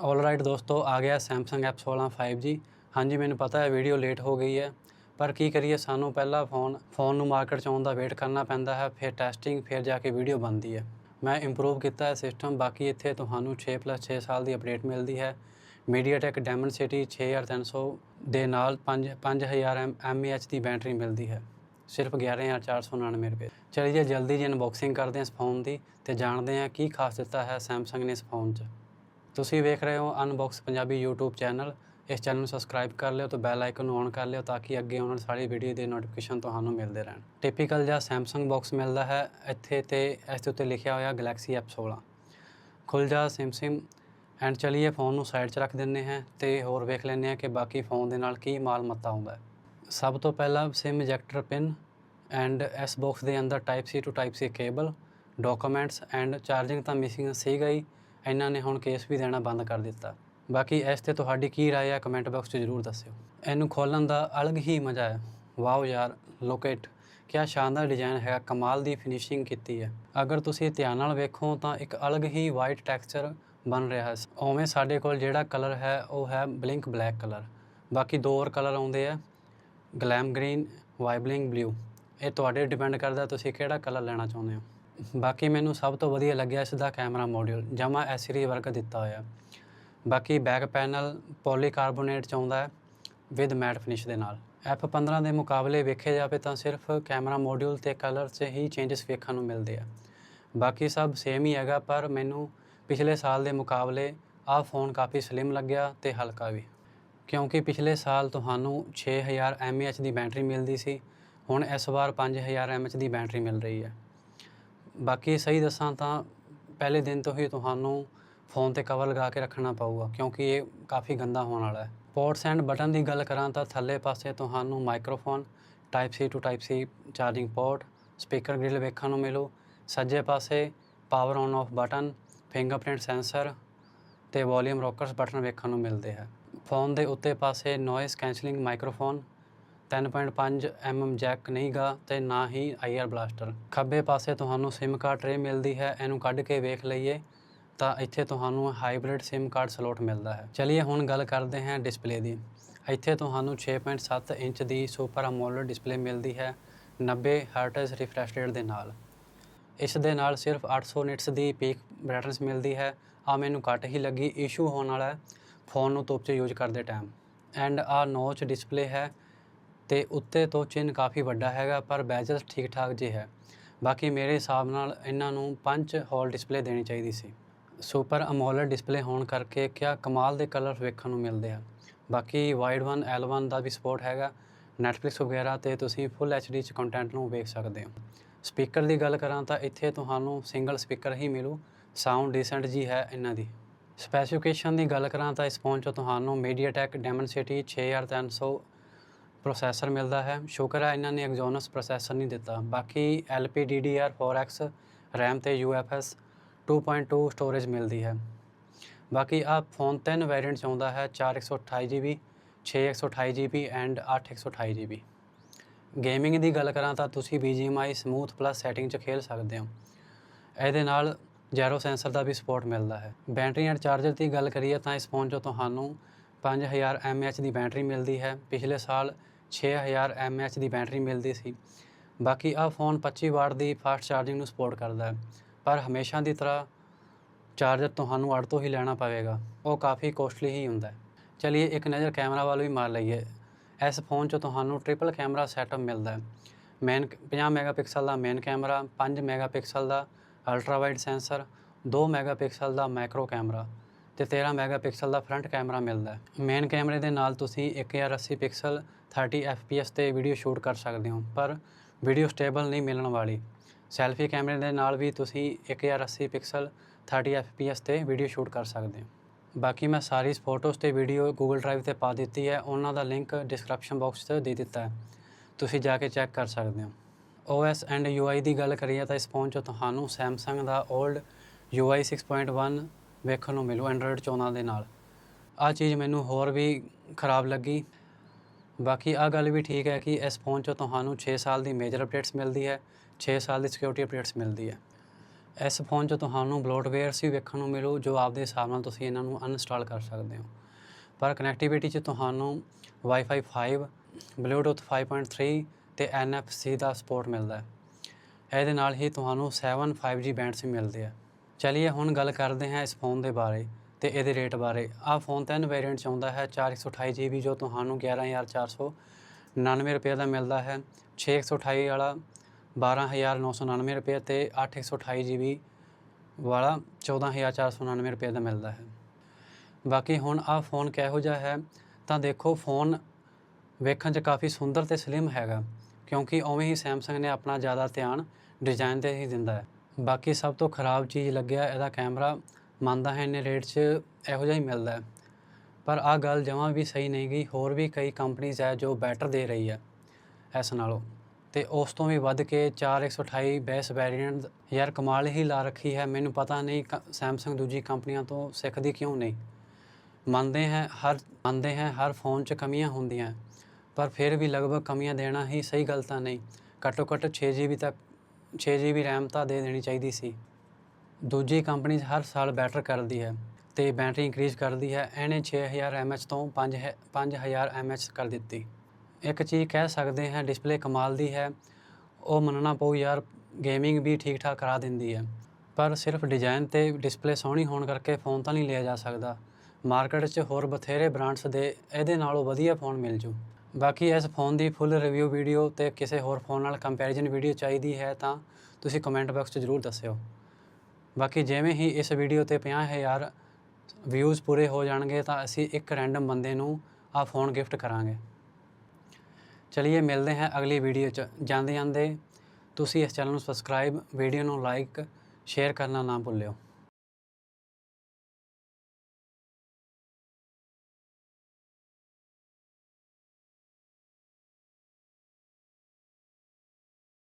All right ਦੋਸਤੋ, ਆ ਗਿਆ Samsung S16 5G ਹਾਂਜੀ, ਮੈਨੂੰ ਪਤਾ ਹੈ ਵੀਡੀਓ ਲੇਟ ਹੋ ਗਈ ਹੈ। ਪਰ ਕੀ ਕਰੀਏ, ਸਾਨੂੰ ਪਹਿਲਾਂ ਫੋਨ ਫੋਨ ਨੂੰ ਮਾਰਕੀਟ 'ਚ ਆਉਣ ਦਾ ਵੇਟ ਕਰਨਾ ਪੈਂਦਾ ਹੈ, ਫਿਰ ਟੈਸਟਿੰਗ ਫਿਰ ਜਾ ਕੇ ਵੀਡੀਓ ਬਣਦੀ ਹੈ। ਮੈਂ ਇੰਪਰੂਵ ਕੀਤਾ ਹੈ ਸਿਸਟਮ ਬਾਕੀ ਇੱਥੇ ਤੁਹਾਨੂੰ 6+6 ਸਾਲ ਦੀ ਅਪਡੇਟ ਮਿਲਦੀ ਹੈ। MediaTek Dimensity 6300 ਦੇ ਨਾਲ 5 5000 mAh ਦੀ ਬੈਟਰੀ ਮਿਲਦੀ ਹੈ। ਸਿਰਫ 11499 ਰੁਪਏ। ਚਲਿਏ, ਜਲਦੀ ਜੀ ਅਨਬਾਕਸਿੰਗ ਕਰਦੇ ਹਾਂ ਇਸ ਫੋਨ ਦੀ ਤੇ ਜਾਣਦੇ ਹਾਂ ਕੀ ਖਾਸ ਦਿੱਤਾ ਹੈ Samsung ਨੇ ਇਸ ਫੋਨ 'ਚ। ਤੁਸੀਂ ਵੇਖ ਰਹੇ ਹੋ ਅਨਬਾਕਸ ਪੰਜਾਬੀ YouTube ਚੈਨਲ। ਇਸ ਚੈਨਲ ਨੂੰ ਸਬਸਕ੍ਰਾਈਬ ਕਰ ਲਿਓ ਤੇ ਬੈਲ ਆਈਕਨ ਨੂੰ ਔਨ ਕਰ ਲਿਓ ਤਾਂ ਕਿ ਅੱਗੇ ਆਉਣ ਵਾਲੀ ਸਾਰੀ ਵੀਡੀਓ ਦੇ ਨੋਟੀਫਿਕੇਸ਼ਨ ਤੁਹਾਨੂੰ ਮਿਲਦੇ ਰਹਿਣ। ਟਿਪੀਕਲ ਜਿਹਾ Samsung ਬਾਕਸ ਮਿਲਦਾ ਹੈ। ਇੱਥੇ ਤੇ ਇਸ ਦੇ ਉੱਤੇ ਲਿਖਿਆ ਹੋਇਆ Galaxy F16 ਖੁੱਲ ਜਾ ਸਿਮ ਸਿਮ ਐਂਡ ਚਲਿਏ ਫੋਨ ਨੂੰ ਸਾਈਡ 'ਚ ਰੱਖ ਦਿੰਨੇ ਹਾਂ ਤੇ ਹੋਰ ਵੇਖ ਲੈਂਦੇ ਹਾਂ ਕਿ ਬਾਕੀ ਫੋਨ ਦੇ ਨਾਲ ਕੀ ਮਾਲ ਮੱਤਾ ਆਉਂਦਾ ਹੈ। ਸਭ ਤੋਂ ਪਹਿਲਾਂ ਸਿਮ ਇਜੈਕਟਰ ਪਿਨ ਐਂਡ ਇਸ ਬਾਕਸ ਦੇ ਅੰਦਰ type C to type C cable documents and charging ਤਾਂ ਮਿਸਿੰਗ ਸੀਗਾ ਹੀ। ਇਹਨਾਂ ਨੇ ਹੁਣ ਕੇਸ ਵੀ ਦੇਣਾ ਬੰਦ ਕਰ ਦਿੱਤਾ। ਬਾਕੀ ਇਸ ਤੇ ਤੁਹਾਡੀ ਕੀ ਰਾਏ ਹੈ ਕਮੈਂਟ ਬਾਕਸ 'ਚ ਜ਼ਰੂਰ ਦੱਸਿਓ। ਇਹਨੂੰ ਖੋਲਣ ਦਾ ਅਲੱਗ ਹੀ ਮਜ਼ਾ ਹੈ। ਵਾਓ ਯਾਰ ਲੋਕੇਟ ਕਿਆ ਸ਼ਾਨਦਾਰ ਡਿਜ਼ਾਈਨ ਹੈ ਕਮਾਲ ਦੀ ਫਿਨਿਸ਼ਿੰਗ ਕੀਤੀ ਹੈ। ਅਗਰ ਤੁਸੀਂ ਧਿਆਨ ਨਾਲ ਵੇਖੋ ਤਾਂ ਇੱਕ ਅਲੱਗ ਹੀ ਵਾਈਟ ਟੈਕਸਚਰ ਬਣ ਰਿਹਾ ਹੈ। ਉਵੇਂ ਸਾਡੇ ਕੋਲ ਜਿਹੜਾ ਕਲਰ ਹੈ, ਉਹ ਹੈ ਬਲਿੰਕ ਬਲੈਕ ਕਲਰ ਬਾਕੀ ਦੋ ਹੋਰ ਕਲਰ ਆਉਂਦੇ ਆ ਗਲੈਮ ਗ੍ਰੀਨ ਵਾਈਬਲਿੰਗ ਬਲੂ ਇਹ ਤੁਹਾਡੇ ਡਿਪੈਂਡ ਕਰਦਾ ਤੁਸੀਂ ਕਿਹੜਾ ਕਲਰ ਲੈਣਾ ਚਾਹੁੰਦੇ ਹੋ। ਬਾਕੀ ਮੈਨੂੰ ਸਭ ਤੋਂ ਵਧੀਆ ਲੱਗਿਆ ਇਸ ਦਾ ਕੈਮਰਾ ਮੋਡਿਊਲ ਜਮਾ ਐਸਰੀ ਵਰਕ ਦਿੱਤਾ ਹੋਇਆ। ਬਾਕੀ ਬੈਕ ਪੈਨਲ ਪੋਲੀਕਾਰਬੋਨੇਟ ਚ ਆਉਂਦਾ ਹੈ ਵਿਦ ਮੈਟ ਫਿਨਿਸ਼ ਦੇ ਨਾਲ। F15 ਦੇ ਮੁਕਾਬਲੇ ਵੇਖਿਆ ਜਾਵੇ ਤਾਂ ਸਿਰਫ ਕੈਮਰਾ ਮੋਡਿਊਲ ਤੇ ਕਲਰ 'ਚ ਹੀ ਚੇਂਜਸ ਵੇਖਣ ਨੂੰ ਮਿਲਦੇ ਆ। ਬਾਕੀ ਸਭ ਸੇਮ ਹੀ ਹੈਗਾ, ਪਰ ਮੈਨੂੰ ਪਿਛਲੇ ਸਾਲ ਦੇ ਮੁਕਾਬਲੇ ਆਹ ਫੋਨ ਕਾਫੀ ਸਲਿਮ ਲੱਗਿਆ ਤੇ ਹਲਕਾ ਵੀ। ਕਿਉਂਕਿ ਪਿਛਲੇ ਸਾਲ ਤੁਹਾਨੂੰ 6000 mAh ਦੀ ਬੈਟਰੀ ਮਿਲਦੀ ਸੀ, ਹੁਣ ਇਸ ਵਾਰ 5000 mAh ਦੀ ਬੈਟਰੀ ਮਿਲ ਰਹੀ ਹੈ। ਬਾਕੀ ਸਹੀ ਦੱਸਾਂ ਤਾਂ ਪਹਿਲੇ ਦਿਨ ਤੋਂ ਹੀ ਤੁਹਾਨੂੰ ਫੋਨ ਤੇ ਕਵਰ ਲਗਾ ਕੇ ਰੱਖਣਾ ਪਊਗਾ, ਕਿਉਂਕਿ ਇਹ ਕਾਫੀ ਗੰਦਾ ਹੋਣ ਵਾਲਾ ਹੈ। ਪੋਰਟਸ ਐਂਡ ਬਟਨ ਦੀ ਗੱਲ ਕਰਾਂ ਤਾਂ ਥੱਲੇ ਪਾਸੇ ਤੁਹਾਨੂੰ microphone, type C to type C charging port, speaker grill ਵੇਖਣ ਨੂੰ ਮਿਲੂ, ਸੱਜੇ ਪਾਸੇ power on off button, fingerprint sensor ਤੇ ਵੋਲੀਅਮ ਰੋਕਰਸ ਬਟਨ ਵੇਖਣ ਨੂੰ ਮਿਲਦੇ ਹੈ। ਫੋਨ ਦੇ ਉੱਤੇ ਪਾਸੇ noise cancelling microphone 3.5 mm jack ਨਹੀਂਗਾ ਤੇ ਨਾ ਹੀ ਆਈਆਰ ਬਲਾਸਟਰ। ਖੱਬੇ ਪਾਸੇ ਤੁਹਾਨੂੰ SIM ਕਾਰਡ ਟਰੇ ਮਿਲਦੀ ਹੈ, ਇਹਨੂੰ ਕੱਢ ਕੇ ਵੇਖ ਲਈਏ, ਤਾਂ ਇੱਥੇ ਤੁਹਾਨੂੰ ਹਾਈਬ੍ਰਿਡ SIM ਕਾਰਡ ਸਲੋਟ ਮਿਲਦਾ ਹੈ। ਚਲਿਏ ਹੁਣ ਗੱਲ ਕਰਦੇ ਹਾਂ ਡਿਸਪਲੇ ਦੀ। ਇੱਥੇ ਤੁਹਾਨੂੰ 6.7 ਇੰਚ ਦੀ ਸੁਪਰ ਅਮੋਲਡ ਡਿਸਪਲੇ ਮਿਲਦੀ ਹੈ 90 ਹਰਟਜ਼ ਰਿਫਰੈਸ਼ ਰੇਟ ਦੇ ਨਾਲ। ਇਸ ਦੇ ਨਾਲ ਸਿਰਫ 800 ਨਿਟਸ ਦੀ ਪੀਕ ਬ੍ਰਾਈਟਨੈਸ ਮਿਲਦੀ ਹੈ ਆ ਮੈਨੂੰ ਘੱਟ ਹੀ ਲੱਗੀ ਇਸ਼ੂ ਹੋਣ ਵਾਲਾ ਫੋਨ ਨੂੰ ਧੁੱਪ 'ਚ ਯੂਜ਼ ਕਰਦੇ ਟਾਈਮ ਐਂਡ ਆ ਨੋਚ ਡਿਸਪਲੇ ਹੈ ਤੇ ਉੱਤੇ ਤੋਂ ਚਿੰਨ ਕਾਫੀ ਵੱਡਾ ਹੈਗਾ, ਪਰ ਬੈਜਲ ਠੀਕ ਠਾਕ ਜੇ ਹੈ। ਬਾਕੀ ਮੇਰੇ ਹਿਸਾਬ ਨਾਲ ਇਹਨਾਂ ਨੂੰ ਪੰਜ ਹੋਲ ਡਿਸਪਲੇ ਦੇਣੀ ਚਾਹੀਦੀ ਸੀ। ਸੁਪਰ ਅਮੋਲਡ ਡਿਸਪਲੇ ਹੋਣ ਕਰਕੇ ਕਿਆ ਕਮਾਲ ਦੇ ਕਲਰ ਵੇਖਣ ਨੂੰ ਮਿਲਦੇ ਆ। ਬਾਕੀ ਵਾਈਡ 1 L1 ਦਾ ਵੀ ਸਪੋਰਟ ਹੈਗਾ। Netflix ਵਗੈਰਾ ਤੇ ਤੁਸੀਂ ਫੁੱਲ HD ਚ ਕੰਟੈਂਟ ਨੂੰ ਵੇਖ ਸਕਦੇ ਹੋ। ਸਪੀਕਰ ਦੀ ਗੱਲ ਕਰਾਂ ਤਾਂ ਇੱਥੇ ਤੁਹਾਨੂੰ ਸਿੰਗਲ ਸਪੀਕਰ ਹੀ ਮਿਲੂ। ਸਾਊਂਡ ਡੀਸੈਂਟ ਜੀ ਹੈ ਇਹਨਾਂ ਦੀ। ਸਪੈਸੀਫਿਕੇਸ਼ਨ ਦੀ ਗੱਲ ਕਰਾਂ ਤਾਂ ਇਸ ਫੋਨ 'ਚ ਤੁਹਾਨੂੰ MediaTek Dimensity 6300 ਪ੍ਰੋਸੈਸਰ ਮਿਲਦਾ ਹੈ। ਸ਼ੁਕਰ ਹੈ ਇਹਨਾਂ ਨੇ ਐਗਜ਼ੋਨਸ ਪ੍ਰੋਸੈਸਰ ਨਹੀਂ ਦਿੱਤਾ। ਬਾਕੀ LPDDR4X RAM ਤੇ UFS 2.2 ਸਟੋਰੇਜ ਮਿਲਦੀ ਹੈ। ਬਾਕੀ ਆ ਫੋਨ ਤਿੰਨ ਵੇਰੀਐਂਟ 'ਚ ਆਉਂਦਾ ਹੈ। 4128GB 6128GB and 8128GB gaming ਦੀ ਗੱਲ ਕਰਾਂ ਤਾਂ ਤੁਸੀਂ BGMI ਸਮੂਥ ਪਲੱਸ ਸੈਟਿੰਗ 'ਚ ਖੇਲ ਸਕਦੇ ਹੋ। ਇਹਦੇ ਨਾਲ ਜੈਰੋ ਸੈਂਸਰ ਦਾ ਵੀ ਸਪੋਰਟ ਮਿਲਦਾ ਹੈ। ਬੈਟਰੀ ਐਂਡ ਚਾਰਜਰ ਦੀ ਗੱਲ ਕਰੀਏ ਤਾਂ ਇਸ ਫੋਨ 'ਚੋਂ ਤੁਹਾਨੂੰ 5000 mAh ਦੀ ਬੈਟਰੀ ਮਿਲਦੀ ਹੈ। ਪਿਛਲੇ ਸਾਲ 6000 mAh ਦੀ ਬੈਟਰੀ ਮਿਲਦੀ ਸੀ। ਬਾਕੀ ਆ ਫੋਨ 25 ਵਾਟ ਦੀ ਫਾਸਟ ਚਾਰਜਿੰਗ ਨੂੰ ਸਪੋਰਟ ਕਰਦਾ ਹੈ। ਪਰ ਹਮੇਸ਼ਾ ਦੀ ਤਰ੍ਹਾਂ ਚਾਰਜਰ ਤੁਹਾਨੂੰ ਅੜ ਤੋਂ ਹੀ ਲੈਣਾ ਪਵੇਗਾ। ਉਹ ਕਾਫੀ ਕੋਸਟਲੀ ਹੀ ਹੁੰਦਾ ਹੈ। ਚਲਿਏ ਇੱਕ ਨਜ਼ਰ ਕੈਮਰਾ ਵੱਲ ਵੀ ਮਾਰ ਲਈਏ। ਇਸ ਫੋਨ 'ਚ ਤੁਹਾਨੂੰ ਟ੍ਰਿਪਲ ਕੈਮਰਾ ਸੈਟਅਪ ਮਿਲਦਾ ਹੈ। ਮੇਨ 50 ਮੈਗਾਪਿਕਸਲ ਦਾ ਮੇਨ ਕੈਮਰਾ 5 ਮੈਗਾਪਿਕਸਲ ਦਾ ਅਲਟਰਾ ਵਾਈਡ ਸੈਂਸਰ 2 ਮੈਗਾਪਿਕਸਲ ਦਾ ਮੈਕਰੋ ਕੈਮਰਾ ਤੇ 13 ਮੈਗਾਪਿਕਸਲ ਦਾ ਫਰੰਟ ਕੈਮਰਾ ਮਿਲਦਾ ਹੈ। ਮੇਨ ਕੈਮਰੇ ਦੇ ਨਾਲ ਤੁਸੀਂ 1080 ਪਿਕਸਲ 30 fps ਤੇ ਵੀਡੀਓ ਸ਼ੂਟ ਕਰ ਸਕਦੇ ਹੋ, ਪਰ ਵੀਡੀਓ ਸਟੇਬਲ ਨਹੀਂ ਮਿਲਣ ਵਾਲੀ। ਸੈਲਫੀ ਕੈਮਰੇ ਦੇ ਨਾਲ ਵੀ ਤੁਸੀਂ 1080 ਪਿਕਸਲ 30 fps ਤੇ ਵੀਡੀਓ ਸ਼ੂਟ ਕਰ ਸਕਦੇ ਹੋ। ਬਾਕੀ ਮੈਂ ਸਾਰੀ ਫੋਟੋਜ਼ ਤੇ ਵੀਡੀਓ ਗੂਗਲ ਡਰਾਈਵ ਤੇ ਪਾ ਦਿੱਤੀ ਹੈ, ਉਹਨਾਂ ਦਾ ਲਿੰਕ ਡਿਸਕ੍ਰਿਪਸ਼ਨ ਬਾਕਸ 'ਚ ਦੇ ਦਿੱਤਾ ਹੈ। ਤੁਸੀਂ ਜਾ ਕੇ ਚੈੱਕ ਕਰ ਸਕਦੇ ਹੋ। OS ਐਂਡ UI ਦੀ ਗੱਲ ਕਰੀਏ ਤਾਂ ਇਸ ਫੋਨ 'ਚ ਤੁਹਾਨੂੰ Samsung ਦਾ 올ਡ UI 6.1 ਵੇਖਣ ਨੂੰ ਮਿਲੂ ਐਂਡਰੋਇਡ 14 ਦੇ ਨਾਲ। ਆ ਚੀਜ਼ ਮੈਨੂੰ ਹੋਰ ਵੀ ਖਰਾਬ ਲੱਗੀ। ਬਾਕੀ ਆ ਗੱਲ ਵੀ ਠੀਕ ਹੈ ਕਿ ਇਸ ਫੋਨ 'ਚੋਂ ਤੁਹਾਨੂੰ 6 ਸਾਲ ਦੀ ਮੇਜਰ ਅਪਡੇਟਸ ਮਿਲਦੀ ਹੈ 6 ਸਾਲ ਦੀ ਸਿਕਿਉਰਿਟੀ ਅਪਡੇਟਸ ਮਿਲਦੀ ਹੈ। ਇਸ ਫੋਨ 'ਚ ਤੁਹਾਨੂੰ ਬਲੋਟਵੇਅਰਸ ਵੀ ਵੇਖਣ ਨੂੰ ਮਿਲੂ, ਜੋ ਆਪਦੇ ਹਿਸਾਬ ਨਾਲ ਤੁਸੀਂ ਇਹਨਾਂ ਨੂੰ ਅਨਇੰਸਟਾਲ ਕਰ ਸਕਦੇ ਹੋ। ਪਰ ਕਨੈਕਟੀਵਿਟੀ 'ਚ ਤੁਹਾਨੂੰ Wi-Fi 5 Bluetooth 5.3 ਤੇ NFC ਦਾ ਸਪੋਰਟ ਮਿਲਦਾ ਹੈ। ਇਹਦੇ ਨਾਲ ਹੀ ਤੁਹਾਨੂੰ 7 5G ਬੈਂਡਸ ਵੀ ਮਿਲਦੇ ਆ। ਚਲਿਏ ਹੁਣ ਗੱਲ ਕਰਦੇ ਹਾਂ ਇਸ ਫੋਨ ਦੇ ਬਾਰੇ ਤੇ ਇਹਦੇ ਰੇਟ ਬਾਰੇ। ਆਹ ਫੋਨ ਤਿੰਨ ਵੇਰੀਐਂਟ 'ਚ ਆਉਂਦਾ ਹੈ 428 GB ਜੋ ਤੁਹਾਨੂੰ 11499 ਰੁਪਏ ਦਾ ਮਿਲਦਾ ਹੈ। 6128 ਵਾਲਾ 12999 ਰੁਪਏ ਤੇ 8128 GB ਵਾਲਾ 14499 ਰੁਪਏ ਦਾ ਮਿਲਦਾ ਹੈ। ਬਾਕੀ ਹੁਣ ਆਹ ਫੋਨ ਕਿਹੋ ਜਿਹਾ ਹੈ, ਤਾਂ ਦੇਖੋ ਫੋਨ ਵੇਖਣ 'ਚ ਕਾਫੀ ਸੁੰਦਰ ਤੇ ਸਲਿਮ ਹੈਗਾ, ਕਿਉਂਕਿ ਉਵੇਂ ਹੀ ਸੈਮਸੰਗ ਨੇ ਆਪਣਾ ਜ਼ਿਆਦਾ ਧਿਆਨ ਡਿਜ਼ਾਈਨ ਤੇ ਹੀ ਦਿੰਦਾ ਹੈ। ਬਾਕੀ ਸਭ ਤੋਂ ਖਰਾਬ ਚੀਜ਼ ਲੱਗਿਆ ਇਹਦਾ ਕੈਮਰਾ, ਮੰਨਦਾ ਹੈ ਇੰਨੇ ਰੇਟ 'ਚ ਇਹੋ ਜਿਹਾ ਹੀ ਮਿਲਦਾ ਹੈ। ਪਰ ਆਹ ਗੱਲ ਜਮਾਂ ਵੀ ਸਹੀ ਨਹੀਂ ਗਈ, ਹੋਰ ਵੀ ਕਈ ਕੰਪਨੀਆਂ ਹੈ ਜੋ ਬੈਟਰ ਦੇ ਰਹੀ ਹੈ ਇਸ ਨਾਲੋਂ। ਤੇ ਉਸ ਤੋਂ ਵੀ ਵੱਧ ਕੇ 4128 ਬੈਸ ਵੈਰੀਐਂਟ ਯਾਰ ਕਮਾਲ ਹੀ ਲਾ ਰੱਖੀ ਹੈ, ਮੈਨੂੰ ਪਤਾ ਨਹੀਂ ਸੈਮਸੰਗ ਦੂਜੀ ਕੰਪਨੀਆਂ ਤੋਂ ਸਿੱਖਦੀ ਕਿਉਂ ਨਹੀਂ। ਮੰਨਦੇ ਹੈ ਹਰ, ਮੰਨਦੇ ਹੈ ਹਰ ਫੋਨ 'ਚ ਕਮੀਆਂ ਹੁੰਦੀਆਂ, ਪਰ ਫਿਰ ਵੀ ਲਗਭਗ ਕਮੀਆਂ ਦੇਣਾ ਹੀ ਸਹੀ ਗੱਲ ਤਾਂ ਨਹੀਂ। ਘੱਟੋ ਘੱਟ 6 GB ਤੱਕ 6 GB RAM ਤਾਂ ਦੇ ਦੇਣੀ ਚਾਹੀਦੀ ਸੀ। ਦੂਜੀ ਕੰਪਨੀ ਹਰ ਸਾਲ ਬੈਟਰ ਕਰਦੀ ਹੈ ਤੇ ਬੈਟਰੀ ਇਨਕਰੀਜ਼ ਕਰਦੀ ਹੈ। ਇਹਨੇ 6000 mAh ਤੋਂ 5 5000 mAh ਕਰ ਦਿੱਤੀ। ਇੱਕ ਚੀਜ਼ ਕਹਿ ਸਕਦੇ ਹਾਂ ਡਿਸਪਲੇ ਕਮਾਲ ਦੀ ਹੈ। ਉਹ ਮੰਨਣਾ ਪਊ ਯਾਰ ਗੇਮਿੰਗ ਵੀ ਠੀਕ ਠਾਕ ਕਰਾ ਦਿੰਦੀ ਹੈ। ਪਰ ਸਿਰਫ ਡਿਜ਼ਾਈਨ ਤੇ ਡਿਸਪਲੇ ਸੋਹਣੀ ਹੋਣ ਕਰਕੇ ਫੋਨ ਤਾਂ ਨਹੀਂ ਲਿਆ ਜਾ ਸਕਦਾ। ਮਾਰਕੀਟ 'ਚ ਹੋਰ ਬਥੇਰੇ ਬ੍ਰਾਂਡਸ ਦੇ, ਇਹਦੇ ਨਾਲੋਂ ਵਧੀਆ ਫੋਨ ਮਿਲ ਜੂ। ਬਾਕੀ ਇਸ ਫੋਨ ਦੀ ਫੁੱਲ ਰਿਵਿਊ ਵੀਡੀਓ ਤੇ ਕਿਸੇ ਹੋਰ ਫੋਨ ਨਾਲ ਕੰਪੈਰੀਜ਼ਨ ਵੀਡੀਓ ਚਾਹੀਦੀ ਹੈ ਤਾਂ ਤੁਸੀਂ ਕਮੈਂਟ ਬਾਕਸ 'ਚ ਜ਼ਰੂਰ ਦੱਸਿਓ। ਬਾਕੀ ਜਿਵੇਂ ਹੀ ਇਸ ਵੀਡੀਓ ਤੇ 50000 ਵਿਊਜ਼ ਪੂਰੇ ਹੋ ਜਾਣਗੇ ਤਾਂ ਅਸੀਂ ਇੱਕ ਰੈਂਡਮ ਬੰਦੇ ਨੂੰ ਆ ਫੋਨ ਗਿਫਟ ਕਰਾਂਗੇ। ਚਲਿਏ ਮਿਲਦੇ ਹਾਂ ਅਗਲੀ ਵੀਡੀਓ 'ਚ। ਜਾਂਦੇ ਜਾਂਦੇ ਤੁਸੀਂ ਇਸ ਚੈਨਲ ਨੂੰ ਸਬਸਕ੍ਰਾਈਬ ਵੀਡੀਓ ਨੂੰ ਲਾਈਕ ਸ਼ੇਅਰ ਕਰਨਾ ਨਾ ਭੁੱਲਿਓ।